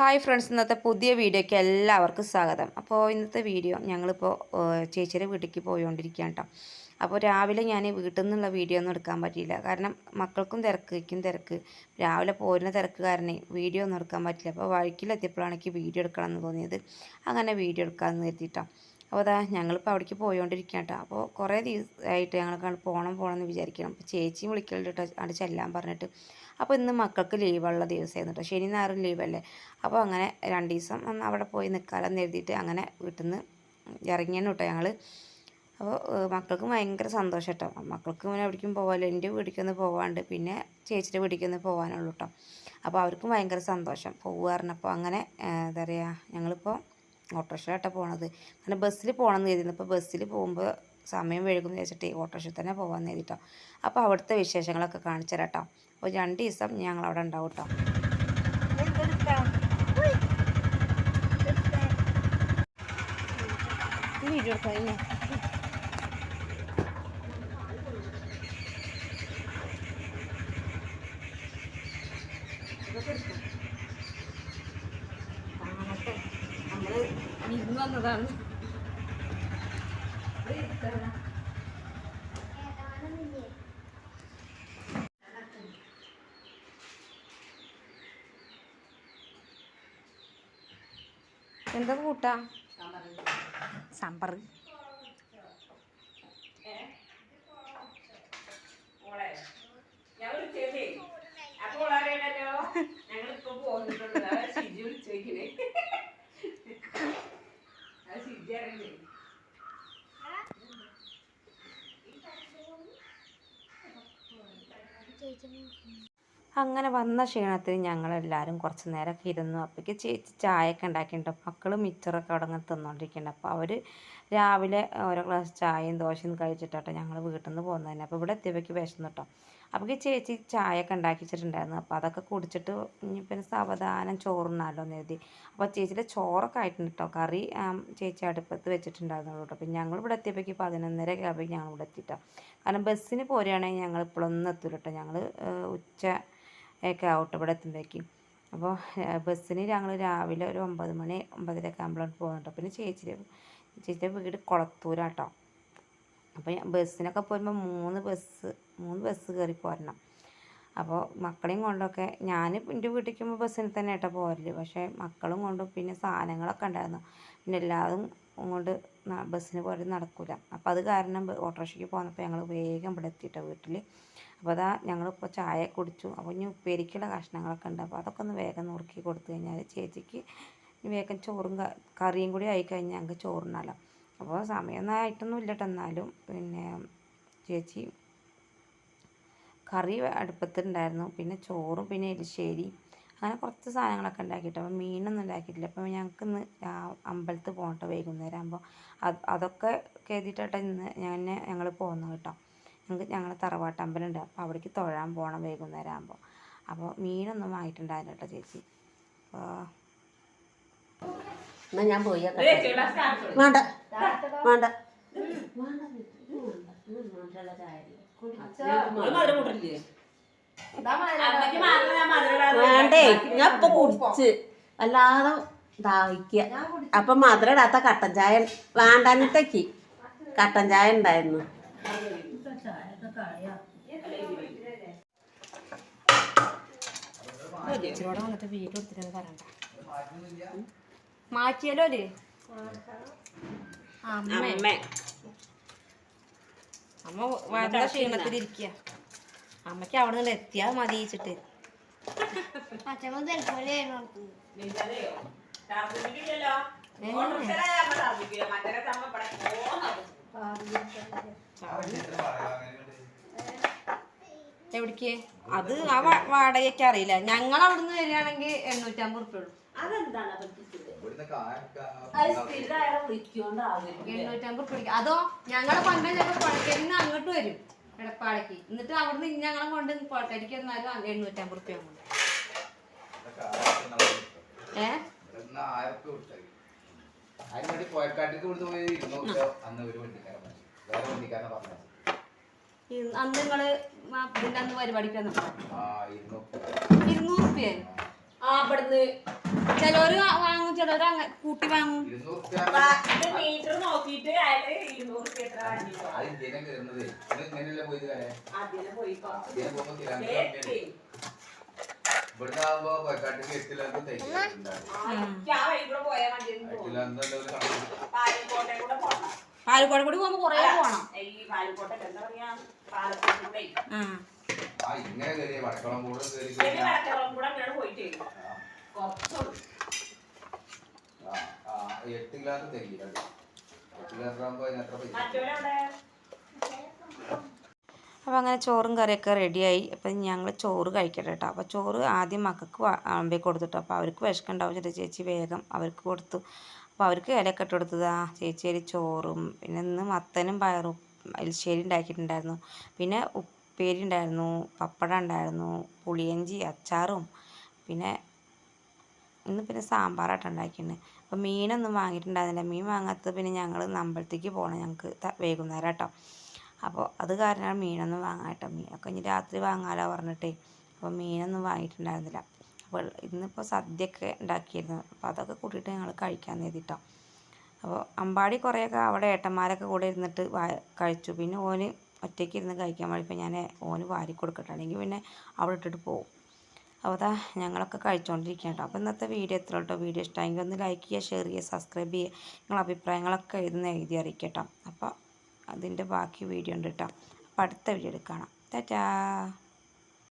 Hi friends ഇന്നത്തെ പുതിയ വീഡിയോയ്ക്ക് എല്ലാവർക്കും സ്വാഗതം. അപ്പോൾ ഇന്നത്തെ വീഡിയോ ഞങ്ങളിപ്പോൾ ചേച്ചിയുടെ വീട്ടിലേക്ക് പോയിക്കൊണ്ടിരിക്കുകയാണ് കേട്ടോ അപ്പോൾ രാവിലെ ഞാൻ വീട്ടിൽ നിന്നുള്ള വീഡിയോ ഒന്നും എടുക്കാൻ പറ്റിയില്ല. കാരണം മക്കൾക്കും തിരക്ക് തിരക്ക്. രാവിലെ പോരുന്ന തിരക്ക് കാരണം വീഡിയോ ഒന്നും എടുക്കാൻ പറ്റില്ല അപ്പോൾ വഴിക്കിലെത്തിയപ്പോഴാണ് എനിക്ക് വീഡിയോ എടുക്കണം എന്ന് തോന്നിയത്. അങ്ങനെ വീഡിയോ എടുക്കാമെന്ന് കരുതിയിട്ടോ. അപ്പോൾ അതാ ഞങ്ങളിപ്പോൾ അവിടേക്ക് പോയിക്കൊണ്ടിരിക്കുകയാണ് കേട്ടോ. അപ്പോൾ കുറേ ദിവസമായിട്ട് ഞങ്ങൾക്ക് പോകണം പോകണം എന്ന് വിചാരിക്കണം. അപ്പോൾ ചേച്ചിയും വിളിക്കലുണ്ട് കേട്ടോ അവിടെ ചെല്ലാൻ പറഞ്ഞിട്ട്. അപ്പോൾ ഇന്ന് മക്കൾക്ക് ലീവുള്ള ദിവസമായിരുന്നു കേട്ടോ. ശനി ഞായറും ലീവല്ലേ. അപ്പോൾ അങ്ങനെ രണ്ട് ദിവസം ഒന്ന് അവിടെ പോയി നിൽക്കാമെന്ന് എഴുതിയിട്ട് അങ്ങനെ വീട്ടിൽ നിന്ന് ഇറങ്ങിയാണ് കേട്ടോ ഞങ്ങൾ. അപ്പോൾ മക്കൾക്ക് ഭയങ്കര സന്തോഷം കേട്ടോ. മക്കൾക്ക് ഇങ്ങനെ എവിടേക്കും പോകാമല്ലോ. എന്റെ വീട്ടിലേക്കൊന്ന് പോകാണ്ട് പിന്നെ ചേച്ചിയുടെ വീട്ടിലേക്കൊന്ന് പോകാനുള്ളൂ കേട്ടോ. അപ്പോൾ അവർക്കും ഭയങ്കര സന്തോഷം. പോകുക പറഞ്ഞപ്പോൾ അങ്ങനെ എന്താ പറയുക ഞങ്ങളിപ്പോൾ ഓട്ടോറിക്ഷയിലാട്ടോ പോണത്. അങ്ങനെ ബസ്സിൽ പോകണമെന്ന് കരുതുന്നു ഇപ്പോൾ ബസ്സിൽ പോകുമ്പോൾ സമയം വഴുകും വെച്ചിട്ട് ഓട്ടോറിക്ഷയിൽ തന്നെ പോകാമെന്ന് കരുതിട്ടോ. അപ്പോൾ അവിടുത്തെ വിശേഷങ്ങളൊക്കെ കാണിച്ചു തരാം കേട്ടോ അപ്പോൾ രണ്ട് ദിവസം ഞങ്ങൾ അവിടെ ഉണ്ടാവും കേട്ടോ വീഡിയോ വിരുന്ന് വന്നതാണ് എന്താ കൂട്ടാ? സാമ്പാർ. അങ്ങനെ വന്ന ക്ഷീണത്തിന് ഞങ്ങളെല്ലാവരും കുറച്ച് നേരമൊക്കെ ഇരുന്നു. അപ്പോഴേക്ക് ചേച്ചി ചായയൊക്കെ ഉണ്ടാക്കിയിട്ടുണ്ട്. മക്കൾ മിച്ചറൊക്കെ അവിടെ അങ്ങനെ തിന്നുകൊണ്ടിരിക്കുന്നുണ്ട് അപ്പോൾ അവർ രാവിലെ ഓരോ ഗ്ലാസ് ചായയും ദോശയും കഴിച്ചിട്ടാട്ടോ ഞങ്ങൾ വീട്ടിൽ നിന്ന് പോകുന്നത് തന്നെ. അപ്പോൾ ഇവിടെ എത്തിയപ്പോഴേക്ക് വിശന്നു കേട്ടോ അപ്പോൾ ഈ ചേച്ചി ചായയൊക്കെ ഉണ്ടാക്കി വെച്ചിട്ടുണ്ടായിരുന്നു അപ്പോൾ അതൊക്കെ കുടിച്ചിട്ട് പിന്നെ സാവധാനം ചോറുണ്ണാലോ എന്ന് കരുതി. അപ്പോൾ ചേച്ചിയുടെ ചോറൊക്കെ ആയിട്ടുണ്ട് കേട്ടോ കറി ചേച്ചി അടുപ്പത്ത് വെച്ചിട്ടുണ്ടായിരുന്നു കേട്ടോ അപ്പോൾ ഞങ്ങൾ ഇവിടെ എത്തിയപ്പോഴേക്ക് പതിനൊന്നര ഒക്കെ ആകുമ്പോഴേക്ക് ഞങ്ങൾ ഇവിടെ എത്തിട്ടോ കാരണം ബസ്സിന് പോരുകയാണെങ്കിൽ ഞങ്ങൾ ഇപ്പോഴൊന്നും എത്തില്ല കേട്ടോ ഞങ്ങൾ ഉച്ച ഒക്കെ ആവട്ടെ ഇവിടെ എത്തുമ്പോഴേക്കും. അപ്പോൾ ബസ്സിന് ഞങ്ങൾ രാവിലെ ഒരു ഒമ്പത് മണി ഒമ്പതരയൊക്കെ ആകുമ്പോഴാണ് പോകുന്നുണ്ട് പിന്നെ ചേച്ചിയുടെ ചേച്ചിയുടെ വീട് കുളത്തൂരാട്ടോ അപ്പോൾ ബസ്സിനൊക്കെ പോരുമ്പോൾ മൂന്ന് ബസ് മൂന്ന് ബസ് കയറി പോരണം. അപ്പോൾ മക്കളെയും കൊണ്ടൊക്കെ ഞാൻ എന്റെ വീട്ടിലേക്ക് പോകുമ്പോൾ ബസ്സിന് തന്നെ ആയിട്ടാണ് പോരൽ പക്ഷേ മക്കളും കൊണ്ടും പിന്നെ സാധനങ്ങളൊക്കെ ഉണ്ടായിരുന്നു. പിന്നെ എല്ലാവരും അങ്ങോട്ട് ബസ്സിന് പോരൽ നടക്കില്ല അപ്പോൾ അത് കാരണം ഓട്ടോറിക്ഷയ്ക്ക് പോന്നപ്പോൾ ഞങ്ങൾ വേഗം ഇവിടെ എത്തിയിട്ടോ വീട്ടിൽ അപ്പോൾ അതാ ഞങ്ങളിപ്പോൾ ചായ കുടിച്ചു. അപ്പോൾ ഇനി ഉപ്പേരിക്കുള്ള കഷ്ണങ്ങളൊക്കെ ഉണ്ട്. അപ്പോൾ അതൊക്കെ ഒന്ന് വേഗം നുറുക്കി കൊടുത്തു കഴിഞ്ഞാൽ ചേച്ചിക്ക് വേഗം ചോറും കറിയും കൂടി ആയി കഴിഞ്ഞാൽ ഞങ്ങൾക്ക് ചോറുണ്ണാലോ. അപ്പോൾ സമയമൊന്നും ആയിട്ടൊന്നും ഇല്ല കേട്ടോ എന്നാലും. പിന്നെ ചേച്ചി കറി അടുപ്പത്തുണ്ടായിരുന്നു പിന്നെ ചോറും പിന്നെ എരിശ്ശേരി അങ്ങനെ കുറച്ച് സാധനങ്ങളൊക്കെ ഉണ്ടാക്കിയിട്ട്. അപ്പോൾ മീനൊന്നും ഉണ്ടാക്കിയിട്ടില്ല. അപ്പോൾ ഞങ്ങൾക്ക് ഇന്ന് അമ്പലത്തിൽ പോകട്ടെ വൈകുന്നേരം ആകുമ്പോൾ അത് അതൊക്കെ കരുതിയിട്ടാട്ടോ ഇന്ന് ഞാൻ ഞങ്ങൾ പോകുന്നത് കേട്ടോ. ഞങ്ങൾക്ക് ഞങ്ങൾ തറവാട്ട് അമ്പലമുണ്ട്. അപ്പോൾ അവിടേക്ക് തൊഴാൻ പോകണം വൈകുന്നേരം ആകുമ്പോൾ അപ്പോൾ മീനൊന്നും വാങ്ങിയിട്ടുണ്ടായിരുന്നു കേട്ടോ ചേച്ചി. അപ്പോൾ എന്നാ ഞാൻ പോയി വേണ്ട വേണ്ട. വേണ്ടേ ഞാൻ ഇപ്പൊ കുടിച്ച്. അല്ലാതെ ദാഹിക്ക. അപ്പൊ മധുര ഇടാത്ത കട്ടൻ ചായ വേണ്ടാനിട്ടേക്ക് കട്ടൻ ചായ ഉണ്ടായിരുന്നു. ചേച്ചിയോടെ വന്നിട്ട് വീട് കൊടുത്തിട്ട് പറയണ്ട മാറ്റിയാലോ അല്ലേ അമ്മ. അമ്മ. വളരെ ക്ഷീണത്തിലിരിക്കുക അമ്മയ്ക്ക് അവിടെ നിന്ന് എത്തിയാ മതി വെച്ചിട്ട് എവിടേക്ക്? അത് ആ വാ- വാടകയ്ക്ക് അറിയില്ല. ഞങ്ങൾ അവിടുന്ന് വരികയാണെങ്കിൽ എണ്ണൂറ്റമ്പത് ഉറുപ്പുള്ളൂ പിടിക്കും അതോ ഞങ്ങളെ പണ്ട് ഞങ്ങൾ പഴക്കരിന്ന് അങ്ങോട്ട് വരും എടപ്പാളേക്ക്. എന്നിട്ട് അവിടുന്ന് ഞങ്ങളെ കൊണ്ട് കോട്ടടിക്ക് എന്നാലും എണ്ണൂറ്റമ്പത് റുപ്യ കൊണ്ട് ഏ? അതിനുവേണ്ടി പോയക്കാട്ടിക്ക് ഇവിടുന്ന് പോയി ഇരുന്നൂറ് അന്ന് ഒരു വണ്ടിക്കാരൻ മതി. വേറെ വണ്ടിക്കാരനെ പറഞ്ഞു ഈ അന്ന് നിങ്ങൾ ഇതിന്റെ അന്ന് പരിപാടിക്ക് ആ ഇരുന്നൂറ് ഉറുപ്പ്യ അവിടുന്ന്. ചിലവര് അങ്ങ കൂട്ടി വാങ്ങും. മീറ്റർ നോക്കിയിട്ട് അയാൾ ഇരുന്നൂറ് ഇവിടുന്ന് ആകുമ്പോ കൊയക്കാട്ടിക്ക് കൂടെ പോണം. പാലക്കോട് കൂടി പോകുമ്പോ കൊറേ പോണം. ഈ പാലക്കോട്ടെ എന്താ പറയാ? പാലക്കോട്ടെ ആ ആ ഇങ്ങനെ വടക്കളം കൂടെ പോയിട്ട്. എട്ട് ഗ്ലാസ് തരില്ല എട്ട് ഗ്ലാസ് ആകുമ്പോൾ അതിന് എത്ര പൈസ. അപ്പോൾ അങ്ങനെ ചോറും കറിയൊക്കെ റെഡിയായി. അപ്പം ഞങ്ങൾ ചോറ് കഴിക്കട്ടെ കേട്ടോ അപ്പോൾ ചോറ് ആദ്യം മക്കൾക്ക് ആമ്പേ കൊടുത്തിട്ടോ. അപ്പോൾ അവർക്ക് വിശക്കുണ്ടാവും. ചേട്ടാ ചേച്ചി വേഗം അവർക്ക് കൊടുത്തു. അപ്പോൾ അവർക്ക് ഇലയൊക്കെ ഇട്ട് കൊടുത്തതാ. ചേച്ചി ചോറും പിന്നെ ഇന്ന് മത്തനും പയറും എലിശ്ശേരി ഉണ്ടാക്കിയിട്ടുണ്ടായിരുന്നു. പിന്നെ ഉപ്പേരി ഉണ്ടായിരുന്നു പപ്പടം ഉണ്ടായിരുന്നു പുളിയഞ്ചി അച്ചാറും പിന്നെ ഇന്ന് പിന്നെ സാമ്പാറായിട്ട് ഉണ്ടാക്കിയിട്ടുണ്ട് അപ്പോൾ മീനൊന്നും വാങ്ങിയിട്ടുണ്ടായിരുന്നില്ല. മീൻ വാങ്ങാത്തത് പിന്നെ ഞങ്ങൾ അമ്പലത്തേക്ക് പോകണം ഞങ്ങൾക്ക് വൈകുന്നേരം കേട്ടോ അപ്പോൾ അത് കാരണമാണ് മീനൊന്നും വാങ്ങാട്ടോ മീൻ ഒക്കെ ഇനി രാത്രി വാങ്ങാലോ പറഞ്ഞിട്ടേ. അപ്പോൾ മീനൊന്നും വാങ്ങിയിട്ടുണ്ടായിരുന്നില്ല. അപ്പോൾ ഇന്നിപ്പോൾ സദ്യയൊക്കെ ഉണ്ടാക്കിയിരുന്നു. അപ്പോൾ അതൊക്കെ കൂട്ടിയിട്ട് ഞങ്ങൾ കഴിക്കാൻ നേരിട്ടോ അപ്പോൾ അമ്പാടി കുറേയൊക്കെ അവിടെ ഏട്ടന്മാരൊക്കെ കൂടെ ഇരുന്നിട്ട് കഴിച്ചു. പിന്നെ ഓന് ഒറ്റയ്ക്ക് ഇരുന്ന് കഴിക്കാൻ വേണ്ടി ഞാൻ ഓന് വാരി കൊടുക്കട്ടെ അല്ലെങ്കിൽ പിന്നെ അവിടെ ഇട്ടിട്ട് പോകും അപ്പോൾ അതാ ഞങ്ങളൊക്കെ കഴിച്ചുകൊണ്ടിരിക്കുകയാണ് കേട്ടോ അപ്പോൾ ഇന്നത്തെ വീഡിയോ എത്ര കേട്ടോ. വീഡിയോ ഇഷ്ടമെങ്കിൽ ഒന്ന് ലൈക്ക് ചെയ്യുക ഷെയർ ചെയ്യുക സബ്സ്ക്രൈബ് ചെയ്യുക. നിങ്ങളുടെ അഭിപ്രായങ്ങളൊക്കെ എഴുതുന്ന എഴുതി അറിയിക്കുക കേട്ടോ. അപ്പോൾ അതിന്റെ ബാക്കി വീഡിയോ ഉണ്ട് കേട്ടോ. അപ്പോൾ അടുത്ത വീഡിയോ കാണാം ടാറ്റാ.